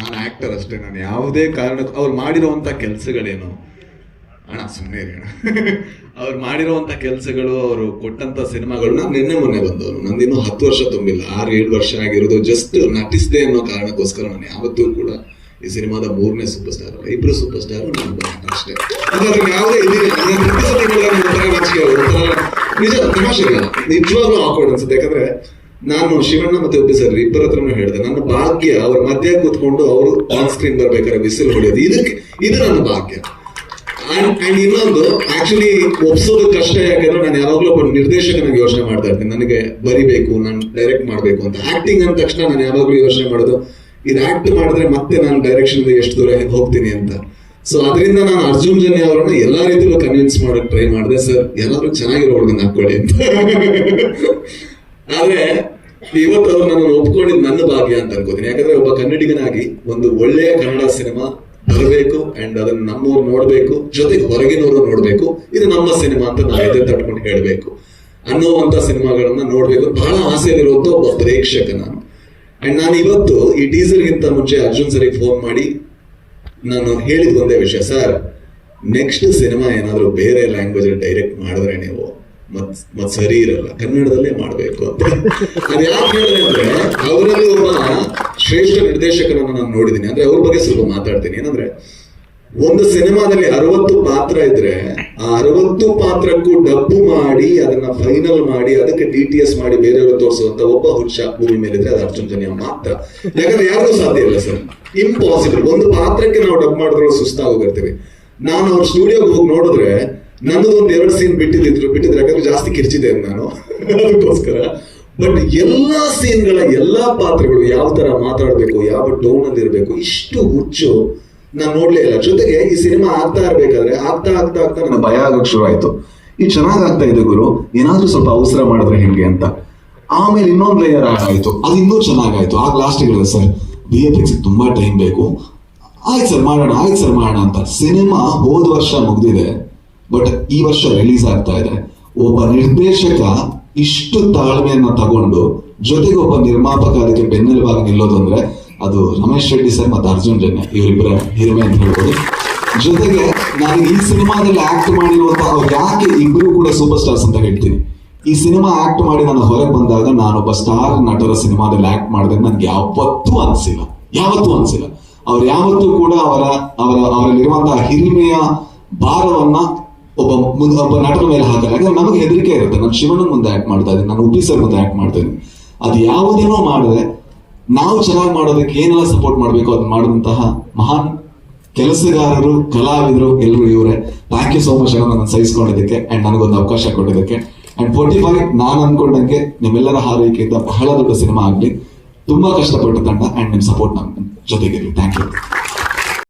ನಾನು ಆಕ್ಟರ್ ಅಷ್ಟೇ, ನಾನು ಯಾವುದೇ ಕಾರಣಕ್ಕೂ, ಅವ್ರು ಮಾಡಿರೋವಂಥ ಕೆಲಸಗಳೇನು? ಅಣ್ಣ ಸುಮ್ಮನೆ ಅಣ್ಣ. ಅವ್ರು ಮಾಡಿರೋವಂಥ ಕೆಲಸಗಳು, ಅವರು ಕೊಟ್ಟಂಥ ಸಿನಿಮಾಗಳು ನಾನು ನಿನ್ನೆ ಮೊನ್ನೆ ಬಂದವರು. ನಂದಿನ್ನೂ ಹತ್ತು ವರ್ಷ ತುಂಬಿಲ್ಲ. ಆರು, ಏಳು ವರ್ಷ ಆಗಿರೋದು ಜಸ್ಟ್ ನಟಿಸಿದೆ ಅನ್ನೋ ಕಾರಣಕ್ಕೋಸ್ಕರ ನಾನು ಯಾವತ್ತೂ ಕೂಡ ಈ ಸಿನಿಮಾದ ಮೂರನೇ ಸೂಪರ್ ಸ್ಟಾರ್ ಇಬ್ಬರು ಸೂಪರ್ ಸ್ಟಾರ್ ನಾನು ಅಷ್ಟೇ ಯಾವುದೇ ನಿಜ ತಮಾಷೆ ಇಲ್ಲ ನಿಜವಾಗ್ಲೂ ಆಕ್ವರ್ಡ್ ಅನ್ಸುತ್ತೆ. ಯಾಕಂದ್ರೆ ನಾನು ಶಿವಣ್ಣ ಮತ್ತೆ ಒಬ್ಬ ಸರ್, ಇಬ್ಬರ ಹತ್ರನೂ ಹೇಳಿದೆ, ನನ್ನ ಭಾಗ್ಯ, ಅವ್ರ ಮಧ್ಯ ಕೂತ್ಕೊಂಡು ಅವರು ಆನ್ ಸ್ಕ್ರೀನ್ ಬರ್ಬೇಕಾದ್ರೆ ಬಿಸಿಲು ಹೊಡೆಯೋದು. ಇದಕ್ಕೆ ಇದು ನನ್ನ ಭಾಗ್ಯ. ಅಂಡ್ ಇನ್ನೊಂದು ಆಕ್ಚುಲಿ ಒಪ್ಸೋದು ಕಷ್ಟ ಯಾಕಂದ್ರೆ ನಾನು ಯಾವಾಗ್ಲೂ ಒಬ್ಬ ನಿರ್ದೇಶಕನಾಗಿ ಯೋಚನೆ ಮಾಡ್ತಾ ಇರ್ತೀನಿ. ನನಗೆ ಬರಿಬೇಕು, ನಾನು ಡೈರೆಕ್ಟ್ ಮಾಡಬೇಕು ಅಂತ. ಆಕ್ಟಿಂಗ್ ಅಂದ ತಕ್ಷಣ ನಾನು ಯಾವಾಗ್ಲೂ ಯೋಚನೆ ಮಾಡೋದು, ಇದು ಆಕ್ಟ್ ಮಾಡಿದ್ರೆ ಮತ್ತೆ ನಾನು ಡೈರೆಕ್ಷನ್ ಎಷ್ಟು ದೂರ ಹೋಗ್ತೀನಿ ಅಂತ. ಸೊ ಅದರಿಂದ ನಾನು ಅರ್ಜುನ್ ಜನ್ಯ ಅವರನ್ನ ಎಲ್ಲಾ ರೀತಿಯಲ್ಲೂ ಕನ್ವಿನ್ಸ್ ಮಾಡಕ್ ಟ್ರೈ ಮಾಡಿದೆ ಸರ್ ಎಲ್ಲರೂ ಚೆನ್ನಾಗಿರೋ ಹುಡುಗನ ಹಾಕೊಳ್ಳಿ ಅಂತ. ಆದ್ರೆ ಇವತ್ತು ಅವ್ರು ನನ್ನನ್ನು ಒಪ್ಕೊಂಡಿದ್ ನನ್ನ ಭಾಗ್ಯ ಅಂತ ಅನ್ಕೋತೀನಿ. ಯಾಕಂದ್ರೆ ಒಬ್ಬ ಕನ್ನಡಿಗನಾಗಿ ಒಂದು ಒಳ್ಳೆಯ ಕನ್ನಡ ಸಿನಿಮಾ ಬರಬೇಕು ಅಂಡ್ ಅದನ್ನ ನಮ್ಮವ್ರು ನೋಡ್ಬೇಕು, ಜೊತೆಗೆ ಹೊರಗಿನವರು ನೋಡ್ಬೇಕು. ಇದು ನಮ್ಮ ಸಿನಿಮಾ ಅಂತ ನಾವು ಎದೆ ತಟ್ಕೊಂಡು ಹೇಳ್ಬೇಕು. ಅನ್ನುವಂತ ಸಿನಿಮಾಗಳನ್ನ ನೋಡ್ಬೇಕು. ಬಹಳ ಆಸೆಯಲ್ಲಿರುವಂತ ಒಬ್ಬ ಪ್ರೇಕ್ಷಕ ನಾನು. ಅಂಡ್ ನಾನು ಇವತ್ತು ಈ ಟೀಸರ್ ಗಿಂತ ಮುಂಚೆ ಅರ್ಜುನ್ ಸರಿಗೆ ಫೋನ್ ಮಾಡಿ ನಾನು ಹೇಳಿದ ಒಂದೇ ವಿಷಯ. ಸರ್ ನೆಕ್ಸ್ಟ್ ಸಿನಿಮಾ ಏನಾದರೂ ಬೇರೆ ಲ್ಯಾಂಗ್ವೇಜ್ ಡೈರೆಕ್ಟ್ ಮಾಡಿದ್ರೆ ನೀವು ಮತ್ ಮತ್ ಸರಿ ಇರಲ್ಲ. ಕನ್ನಡದಲ್ಲೇ ಮಾಡ್ಬೇಕು ಅಂತ. ಅದು ಯಾಕೆ ಹೇಳಿದ್ರೆ ಅವರಲ್ಲಿ ಒಬ್ಬ ಶ್ರೇಷ್ಠ ನಿರ್ದೇಶಕರನ್ನ ನಾನು ನೋಡಿದ್ದೀನಿ ಅಂದ್ರೆ ಅವ್ರ ಬಗ್ಗೆ ಸ್ವಲ್ಪ ಮಾತಾಡ್ತೀನಿ. ಏನಂದ್ರೆ, ಒಂದು ಸಿನಿಮಾದಲ್ಲಿ ಅರವತ್ತು ಪಾತ್ರ ಇದ್ರೆ, ಆ ಅರವತ್ತು ಪಾತ್ರಕ್ಕೂ ಡಬ್ಬು ಮಾಡಿ, ಅದನ್ನ ಫೈನಲ್ ಮಾಡಿ, ಅದಕ್ಕೆ ಡಿ ಟಿ ಎಸ್ ಮಾಡಿ ಬೇರೆಯವರು ತೋರಿಸುವಂತ ಒಬ್ಬ ಹುಚ್ಚ ಭೂಮಿ ಮೇಲಿದ್ರೆ ಅದು ಅರ್ಜುನ್ ಜನ್ಯ ಮಾತ್ರ. ಯಾಕಂದ್ರೆ ಯಾರಿಗೂ ಸಾಧ್ಯ ಇಲ್ಲ ಸರ್. ಇಂಪಾಸಿಬಲ್ ಒಂದು ಪಾತ್ರಕ್ಕೆ ನಾವು ಡಬ್ ಮಾಡಿದ್ರೆ ಸುಸ್ತಾಗೋಗಿರ್ತೀವಿ ನಾನು ಅವ್ರ ಸ್ಟುಡಿಯೋಗೆ ಹೋಗಿ ನೋಡಿದ್ರೆ ನನ್ನದು ಒಂದು ಎರಡು ಸೀನ್ ಬಿಟ್ಟಿದ್ರು ಬಿಟ್ಟಿದ್ರೆ ಯಾಕಂದ್ರೆ ಜಾಸ್ತಿ ಕಿರ್ಚಿದೆ ನಾನು. ಅದಕ್ಕೋಸ್ಕರ. ಬಟ್ ಎಲ್ಲಾ ಸೀನ್ಗಳ ಎಲ್ಲ ಪಾತ್ರಗಳು ಯಾವ ತರ ಮಾತಾಡಬೇಕು, ಯಾವ ಟೋನ್ ಅಲ್ಲಿ ಇರಬೇಕು, ಇಷ್ಟು ಹುಚ್ಚು ನಾನು ನೋಡ್ಲೇ ಇಲ್ಲ. ಜೊತೆಗೆ ಈ ಸಿನಿಮಾ ಆಗ್ತಾ ಇರ್ಬೇಕಾದ್ರೆ, ಆಗ್ತಾ ಆಗ್ತಾ ಆಗ್ತಾ ನನ್ನ ಭಯ ಆಗೋಕೆ ಶುರು ಆಯ್ತು. ಈ ಚೆನ್ನಾಗ್ ಆಗ್ತಾ ಇದೆ ಗುರು, ಏನಾದ್ರೂ ಸ್ವಲ್ಪ ಅವಸರ ಮಾಡಿದ್ರೆ ಹೆಂಗೆ ಅಂತ. ಆಮೇಲೆ ಇನ್ನೊಂದು ಲೇಯರ್ ಆಯ್ತು. ಅದು ಇನ್ನೂ ಚೆನ್ನಾಗಾಯ್ತು. ಆಗ ಲಾಸ್ಟ್ ಹೇಳಿದೆ, ಸರ್ ಬಿ ಎಫ್ ಎಕ್ಸ್ ತುಂಬಾ ಟೈಮ್ ಬೇಕು. ಆಯ್ತು ಸರ್, ಮಾಡೋಣ, ಆಯ್ತು ಸರ್, ಮಾಡೋಣ ಅಂತ. ಸಿನಿಮಾ ಹೋದ ವರ್ಷ ಮುಗ್ದಿದೆ. ಬಟ್ ಈ ವರ್ಷ ರಿಲೀಸ್ ಆಗ್ತಾ ಇದೆ. ಒಬ್ಬ ನಿರ್ದೇಶಕ ಇಷ್ಟು ತಾಳ್ಮೆಯನ್ನ ತಗೊಂಡು ಜೊತೆಗೆ ಒಬ್ಬ ನಿರ್ಮಾಪಕ ಅದಕ್ಕೆ ಬೆನ್ನೆಲುಬಾಗಿ ನಿಲ್ಲೋದು ಅಂದ್ರೆ ಅದು ರಮೇಶ್ ರೆಡ್ಡಿ ಸರ್ ಮತ್ತು ಅರ್ಜುನ್ ಜನ್ಯ ಇವರಿಬ್ಬರ ಹಿರಿಮೆ ಅಂತ ಹೇಳ್ಬೋದು. ಜೊತೆಗೆ ನಾನು ಈ ಸಿನಿಮಾದಲ್ಲಿ ಆಕ್ಟ್ ಮಾಡಿರುವಂತಹ ಅವ್ರು ಯಾಕೆ ಇಬ್ಬರು ಕೂಡ ಸೂಪರ್ ಸ್ಟಾರ್ಸ್ ಅಂತ ಹೇಳ್ತೀನಿ. ಈ ಸಿನಿಮಾ ಆಕ್ಟ್ ಮಾಡಿ ನಾನು ಹೊರಗೆ ಬಂದಾಗ ನಾನೊಬ್ಬ ಸ್ಟಾರ್ ನಟರ ಸಿನಿಮಾದಲ್ಲಿ ಆಕ್ಟ್ ಮಾಡಿದ್ರೆ ನನ್ಗೆ ಯಾವತ್ತೂ ಅನಿಸಿಲ್ಲ. ಯಾವತ್ತೂ ಅನಿಸಿಲ್ಲ. ಅವ್ರು ಯಾವತ್ತೂ ಕೂಡ ಅವರ ಅವರ, ಅವರಲ್ಲಿರುವಂತಹ ಹಿರಿಮೆಯ ಭಾರವನ್ನ ಒಬ್ಬ ಮುಂದೆ ಒಬ್ಬ ನಟನ ಮೇಲೆ ಹಾಕಲ್ಲ ಯಾಕಂದ್ರೆ ನಮಗೆ ಹೆದರಿಕೆ ಇರುತ್ತೆ. ನಾನು ಶಿವನ ಮುಂದೆ ಆಕ್ಟ್ ಮಾಡ್ತಾ ಇದ್ದೀನಿ. ನಾನು ಉಪ್ಪಿಸರ್ ಮುಂದೆ ಆಕ್ಟ್ ಮಾಡ್ತಾ ಅದು ಯಾವುದೇನೋ ಮಾಡಿದ್ರೆ ನಾವು ಚೆನ್ನಾಗಿ ಮಾಡೋದಕ್ಕೆ ಏನೆಲ್ಲ ಸಪೋರ್ಟ್ ಮಾಡಬೇಕು? ಅದನ್ನ ಮಾಡುವಂತಹ ಮಹಾನ್ ಕೆಲಸಗಾರರು, ಕಲಾವಿದರು ಎಲ್ಲರೂ ಇವರೇ. ಥ್ಯಾಂಕ್ ಯು ಸೋ ಮಚ್ ನನ್ನ ಸಹಿಸ್ಕೊಂಡಿದ್ದಕ್ಕೆ ಅಂಡ್ ನನಗೊಂದು ಅವಕಾಶ ಕೊಟ್ಟಿದ್ದಕ್ಕೆ. ಅಂಡ್ ಫೋರ್ಟಿ ಫೈವ್ ನಾನು ಅನ್ಕೊಂಡಂಗೆ ನಿಮ್ಮೆಲ್ಲರ ಹಾರೈಕೆಯಿಂದ ಬಹಳ ದೊಡ್ಡ ಸಿನಿಮಾ ಆಗಲಿ. ತುಂಬಾ ಕಷ್ಟಪಟ್ಟ ತಂಡ ಅಂಡ್ ನಿಮ್ಮ ಸಪೋರ್ಟ್ ನಮ್ಮ ಜೊತೆಗಿರಲಿ. Thank you